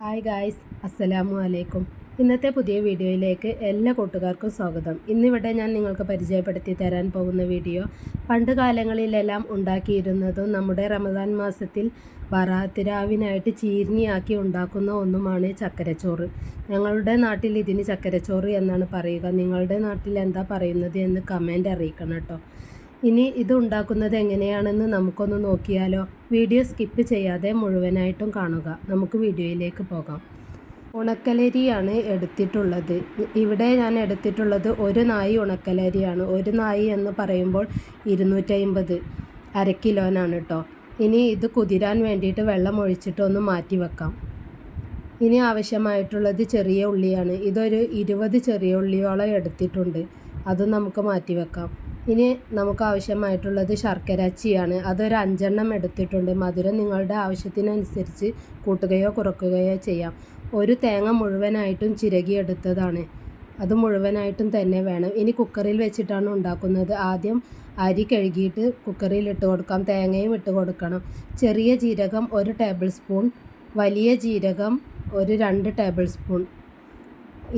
Hi guys അസ്സലാമു അലൈക്കും ഇന്നത്തെ പുതിയ വീഡിയോയിലേക്ക് എല്ലാ കൂട്ടുകാർക്കും സ്വാഗതം. ഇന്നിവിടെ ഞാൻ നിങ്ങൾക്ക് പരിചയപ്പെടുത്തി തരാൻ പോകുന്ന വീഡിയോ പണ്ട് കാലങ്ങളിലെല്ലാം ഉണ്ടാക്കിയിരുന്നതും നമ്മുടെ റമദാൻ മാസത്തിൽ ബറാത്തിരാവിനായിട്ട് ചീരിനിയാക്കി ഉണ്ടാക്കുന്ന ഒന്നുമാണ് ചക്കരച്ചോറ്. ഞങ്ങളുടെ നാട്ടിൽ ഇതിന് ചക്കരച്ചോറ് എന്നാണ് പറയുക. നിങ്ങളുടെ നാട്ടിൽ എന്താ പറയുന്നത് എന്ന് കമന്റ് അറിയിക്കണം കേട്ടോ. ഇനി ഇത് ഉണ്ടാക്കുന്നത് എങ്ങനെയാണെന്ന് നമുക്കൊന്ന് നോക്കിയാലോ. വീഡിയോ സ്കിപ്പ് ചെയ്യാതെ മുഴുവനായിട്ടും കാണുക. നമുക്ക് വീഡിയോയിലേക്ക് പോകാം. ഉണക്കലരിയാണ് എടുത്തിട്ടുള്ളത്. ഇവിടെ ഞാൻ എടുത്തിട്ടുള്ളത് ഒരു നായി ഉണക്കലരിയാണ്. ഒരു നായി എന്ന് പറയുമ്പോൾ ഇരുന്നൂറ്റമ്പത് അര കിലോനാണ് കേട്ടോ ഇനി ഇത് കുതിരാൻ വേണ്ടിയിട്ട് വെള്ളം ഒഴിച്ചിട്ട് ഒന്ന് മാറ്റി വെക്കാം. ഇനി ആവശ്യമായിട്ടുള്ളത് ചെറിയ ഉള്ളിയാണ്. ഇതൊരു ഇരുപത് ചെറിയ ഉള്ളിയോളം എടുത്തിട്ടുണ്ട്. അത് നമുക്ക് മാറ്റി വെക്കാം. ഇനി നമുക്ക് ആവശ്യമായിട്ടുള്ളത് ശർക്കര അച്ചിയാണ് അതൊരു അഞ്ചെണ്ണം എടുത്തിട്ടുണ്ട്. മധുരം നിങ്ങളുടെ ആവശ്യത്തിനനുസരിച്ച് കൂട്ടുകയോ കുറക്കുകയോ ചെയ്യാം. ഒരു തേങ്ങ മുഴുവനായിട്ടും ചിരകിയെടുത്തതാണ് അത് മുഴുവനായിട്ടും തന്നെ വേണം. ഇനി കുക്കറിൽ വെച്ചിട്ടാണ് ഉണ്ടാക്കുന്നത്. ആദ്യം അരി കഴുകിയിട്ട് കുക്കറിൽ ഇട്ട് കൊടുക്കാം. തേങ്ങയും ഇട്ട് കൊടുക്കണം. ചെറിയ ജീരകം ഒരു ടേബിൾ സ്പൂൺ. വലിയ ജീരകം ഒരു രണ്ട് ടേബിൾ സ്പൂൺ.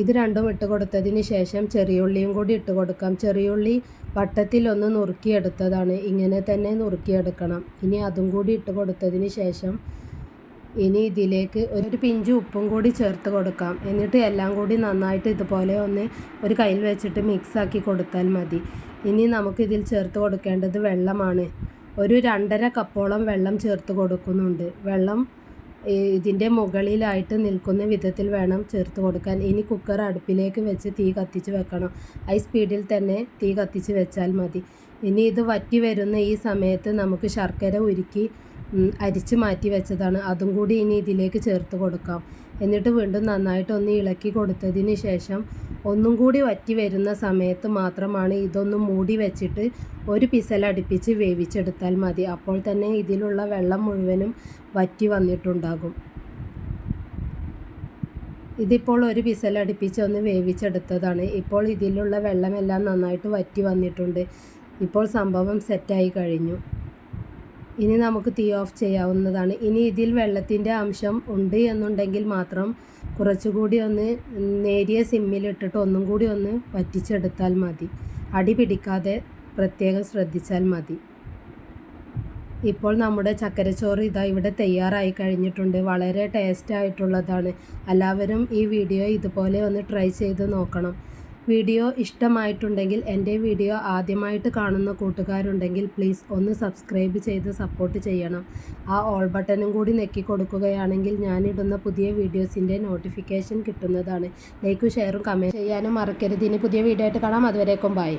ഇത് രണ്ടും ഇട്ട് കൊടുത്തതിന് ശേഷം ചെറിയുള്ളിയും കൂടി ഇട്ട് കൊടുക്കാം. ചെറിയുള്ളി വട്ടത്തിൽ ഒന്ന് നുറുക്കിയെടുത്തതാണ്. ഇങ്ങനെ തന്നെ നുറുക്കിയെടുക്കണം. ഇനി അതും കൂടി ഇട്ട് കൊടുത്തതിന് ശേഷം ഇനി ഇതിലേക്ക് ഒരു പിഞ്ച് ഉപ്പും കൂടി ചേർത്ത് കൊടുക്കാം. എന്നിട്ട് എല്ലാം കൂടി നന്നായിട്ട് ഇതുപോലെ ഒന്ന് ഒരു കയ്യിൽ വെച്ചിട്ട് മിക്സ് ആക്കി കൊടുത്താൽ മതി. ഇനി നമുക്ക് ഇതിൽ ചേർത്ത് കൊടുക്കേണ്ടത് വെള്ളമാണ്. ഒരു രണ്ടര കപ്പോളം വെള്ളം ചേർത്ത് കൊടുക്കുന്നുണ്ട്. വെള്ളം ഇതിന്റെ മുകളിലായിട്ട് നിൽക്കുന്ന വിധത്തിൽ വേണം ചേർത്ത് കൊടുക്കാൻ. ഇനി കുക്കർ അടുപ്പിലേക്ക് വെച്ച് തീ കത്തിച്ച് വെക്കണം. ഹൈ സ്പീഡിൽ തന്നെ തീ കത്തിച്ച് വെച്ചാൽ മതി. ഇനി ഇത് വറ്റി വരുന്ന ഈ സമയത്ത് നമുക്ക് ശർക്കര ഉരുക്കി അരിച്ച് മാറ്റി വെച്ചതാണ്. അതും കൂടി ഇനി ഇതിലേക്ക് ചേർത്ത് കൊടുക്കാം. എന്നിട്ട് വീണ്ടും നന്നായിട്ട് ഒന്ന് ഇളക്കി കൊടുത്തതിന് ശേഷം ഒന്നും കൂടി വറ്റി വരുന്ന സമയത്ത് മാത്രമാണ് ഇതൊന്ന് മൂടി വെച്ചിട്ട് ഒരു പിസലടിപ്പിച്ച് വേവിച്ചെടുത്താൽ മതി. അപ്പോൾ തന്നെ ഇതിലുള്ള വെള്ളം മുഴുവനും വറ്റി വന്നിട്ടുണ്ടാകും. ഇതിപ്പോൾ ഒരു പിസലടുപ്പിച്ച് ഒന്ന് വേവിച്ചെടുത്തതാണ്. ഇപ്പോൾ ഇതിലുള്ള വെള്ളമെല്ലാം നന്നായിട്ട് വറ്റി വന്നിട്ടുണ്ട്. ഇപ്പോൾ സംഭവം സെറ്റായി കഴിഞ്ഞു. ഇനി നമുക്ക് തീ ഓഫ് ചെയ്യാവുന്നതാണ്. ഇനി ഇതിൽ വെള്ളത്തിന്റെ അംശം ഉണ്ട് എന്നുണ്ടെങ്കിൽ മാത്രം കുറച്ചുകൂടി ഒന്ന് നേരിയ സിമ്മിലിട്ടിട്ട് ഒന്നും കൂടി ഒന്ന് വറ്റിച്ചെടുത്താൽ മതി. അടി പിടിക്കാതെ പ്രത്യേകം ശ്രദ്ധിച്ചാൽ മതി. ഇപ്പോൾ നമ്മുടെ ചക്കരച്ചോറ് ഇതാ ഇവിടെ തയ്യാറായി കഴിഞ്ഞിട്ടുണ്ട്. വളരെ ടേസ്റ്റ് ആയിട്ടുള്ളതാണ്. എല്ലാവരും ഈ വീഡിയോ ഇതുപോലെ ഒന്ന് ട്രൈ ചെയ്ത് നോക്കണം. വീഡിയോ ഇഷ്ടമായിട്ടുണ്ടെങ്കിൽ എന്റെ വീഡിയോ ആദ്യമായിട്ട് കാണുന്ന കൂട്ടുകാരുണ്ടെങ്കിൽ പ്ലീസ് ഒന്ന് സബ്സ്ക്രൈബ് ചെയ്ത് സപ്പോർട്ട് ചെയ്യണം. ആ ഓൾ ബട്ടണും കൂടി നെക്കി കൊടുക്കുകയാണെങ്കിൽ ഞാനിടുന്ന പുതിയ വീഡിയോസിന്റെ നോട്ടിഫിക്കേഷൻ കിട്ടുന്നതാണ്. ലൈക്കും ഷെയറും കമന്റ് ചെയ്യാനും മറക്കരുത്. ഇനി പുതിയ വീഡിയോ ആയിട്ട് കാണാം. അതുവരേക്കും ബൈ.